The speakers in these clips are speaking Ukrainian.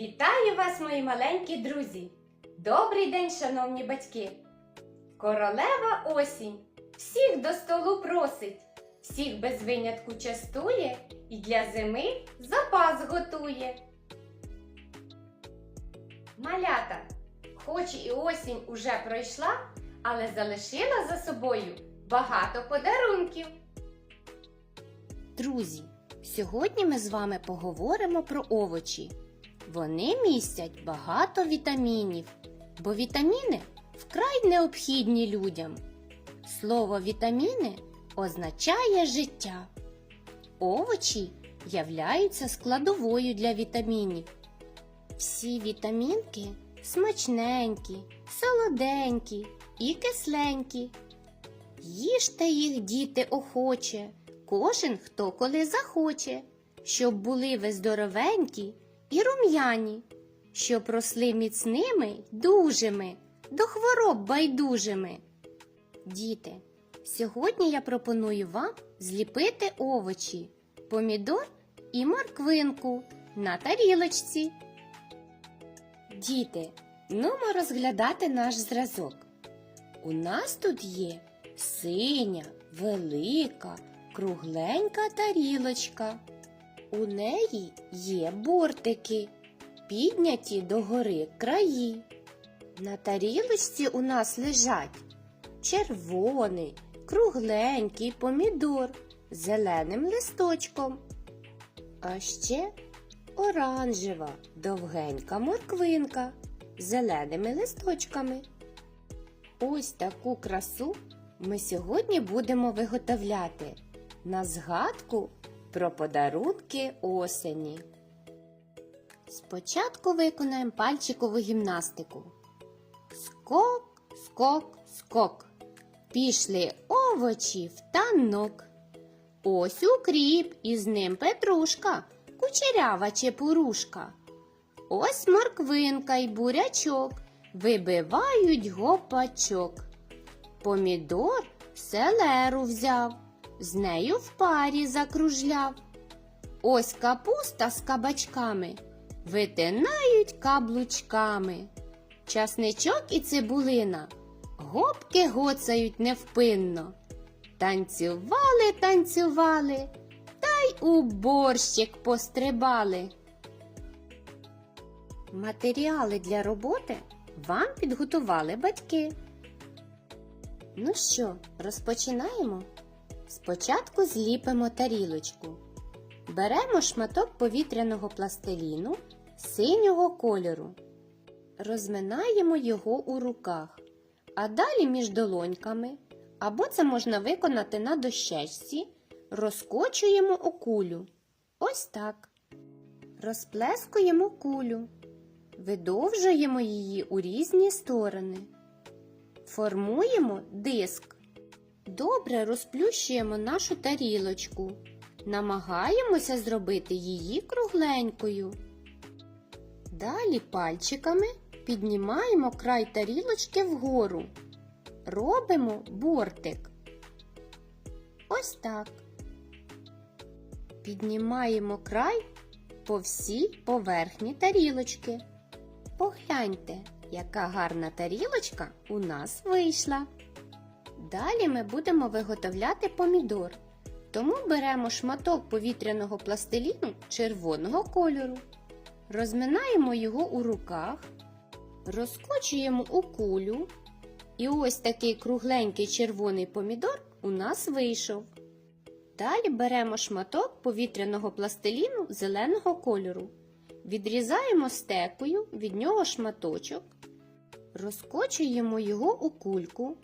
Вітаю вас, мої маленькі друзі! Добрий день, шановні батьки! Королева осінь всіх до столу просить, всіх без винятку частує і для зими запас готує. Малята, хоч і осінь уже пройшла, але залишила за собою багато подарунків. Друзі, сьогодні ми з вами поговоримо про овочі. Вони містять багато вітамінів, бо вітаміни вкрай необхідні людям. Слово вітаміни означає життя. Овочі являються складовою для вітамінів. Всі вітамінки смачненькі, солоденькі і кисленькі. Їжте їх, діти, охоче, кожен хто коли захоче, щоб були ви здоровенькі і рум'яні, щоб росли міцними дужими, до хвороб байдужими. Діти, сьогодні я пропоную вам зліпити овочі, помідор і морквинку на тарілочці. Діти, нумо розглядати наш зразок. У нас тут є синя, велика, кругленька тарілочка. У неї є бортики, підняті догори краї. На тарілочці у нас лежать червоний, кругленький помідор з зеленим листочком. А ще оранжева, довгенька морквинка з зеленими листочками. Ось таку красу ми сьогодні будемо виготовляти на згадку про подарунки осені. Спочатку виконаємо пальчикову гімнастику. Скок, скок, скок. Пішли овочі в танок. Ось укріп, і з ним петрушка, кучерява чепурушка. Ось морквинка й бурячок вибивають гопачок. Помідор селеру взяв, з нею в парі закружляв. Ось капуста з кабачками витинають каблучками. Часничок і цибулина гопки гоцають невпинно. Танцювали, танцювали, та й у борщик пострибали. Матеріали для роботи вам підготували батьки. Ну що, розпочинаємо? Спочатку зліпимо тарілочку. Беремо шматок повітряного пластиліну синього кольору. Розминаємо його у руках, а далі між долоньками, або це можна виконати на дощечці, розкочуємо у кулю. Ось так. Розплескуємо кулю. Видовжуємо її у різні сторони. Формуємо диск. Добре розплющуємо нашу тарілочку. Намагаємося зробити її кругленькою. Далі пальчиками піднімаємо край тарілочки вгору. Робимо бортик. Ось так. Піднімаємо край по всій поверхні тарілочки. Погляньте, яка гарна тарілочка у нас вийшла. Далі ми будемо виготовляти помідор. Тому беремо шматок повітряного пластиліну червоного кольору. Розминаємо його у руках, розкочуємо у кулю. І ось такий кругленький червоний помідор у нас вийшов. Далі беремо шматок повітряного пластиліну зеленого кольору. Відрізаємо стекою від нього шматочок, розкочуємо його у кульку,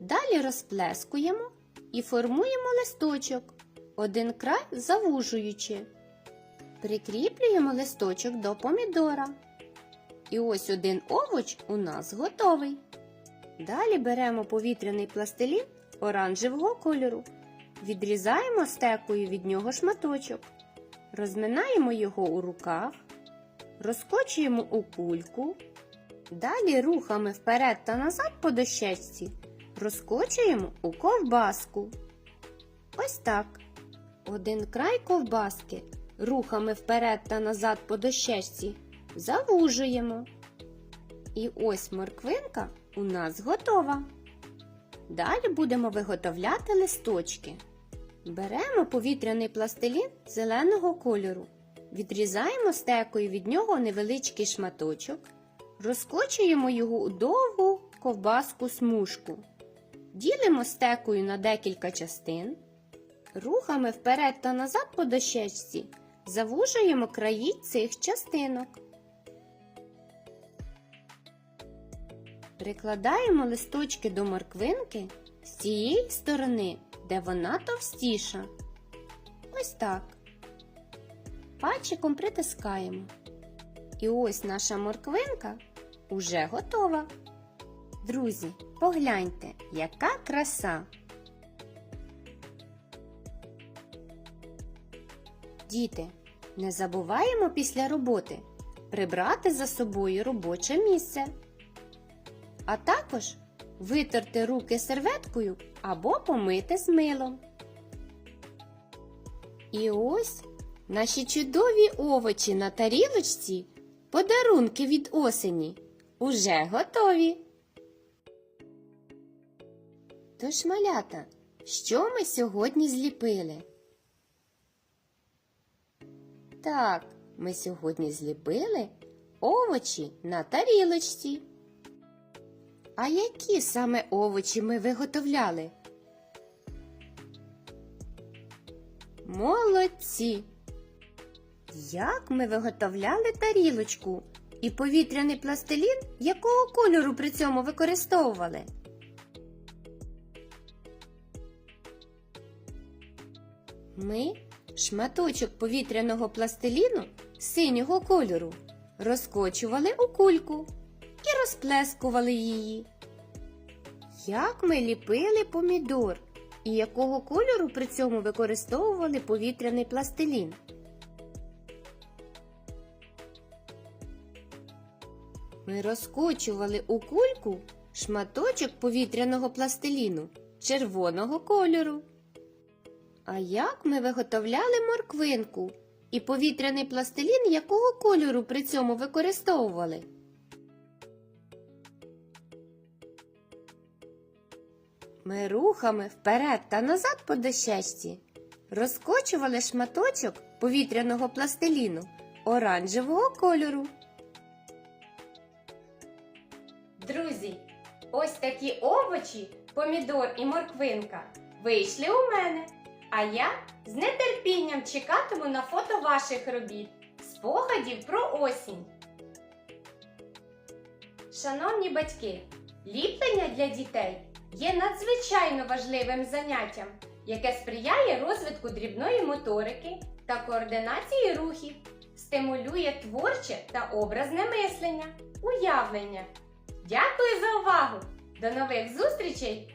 далі розплескуємо і формуємо листочок, один край завужуючи. Прикріплюємо листочок до помідора. І ось один овоч у нас готовий. Далі беремо повітряний пластилін оранжевого кольору. Відрізаємо стекою від нього шматочок. Розминаємо його у руках, розкочуємо у кульку. Далі рухами вперед та назад по дощечці розкочуємо у ковбаску. Ось так. Один край ковбаски рухами вперед та назад по дощечці завужуємо. І ось морквинка у нас готова. Далі будемо виготовляти листочки. Беремо повітряний пластилін зеленого кольору, відрізаємо стекою від нього невеличкий шматочок, розкочуємо його у довгу ковбаску смужку. Ділимо стекою на декілька частин, рухами вперед та назад по дощечці завужуємо краї цих частинок. Прикладаємо листочки до морквинки з цієї сторони, де вона товстіша. Ось так. Пальчиком притискаємо. І ось наша морквинка уже готова. Друзі, погляньте, яка краса! Діти, не забуваємо після роботи прибрати за собою робоче місце, а також витерти руки серветкою або помити з милом. І ось наші чудові овочі на тарілочці, подарунки від осені, уже готові. Тож, малята, що ми сьогодні зліпили? Так, ми сьогодні зліпили овочі на тарілочці. А які саме овочі ми виготовляли? Молодці! Як ми виготовляли тарілочку і повітряний пластилін, якого кольору при цьому використовували? Ми шматочок повітряного пластиліну синього кольору розкочували у кульку і розплескували її. Як ми ліпили помідор і якого кольору при цьому використовували повітряний пластилін? Ми розкочували у кульку шматочок повітряного пластиліну червоного кольору. А як ми виготовляли морквинку і повітряний пластилін якого кольору при цьому використовували? Ми рухами вперед та назад по дощечці розкочували шматочок повітряного пластиліну оранжевого кольору. Друзі, ось такі овочі, помідор і морквинка, вийшли у мене. А я з нетерпінням чекатиму на фото ваших робіт, спогадів про осінь. Шановні батьки, ліплення для дітей є надзвичайно важливим заняттям, яке сприяє розвитку дрібної моторики та координації рухів, стимулює творче та образне мислення, уявлення. Дякую за увагу! До нових зустрічей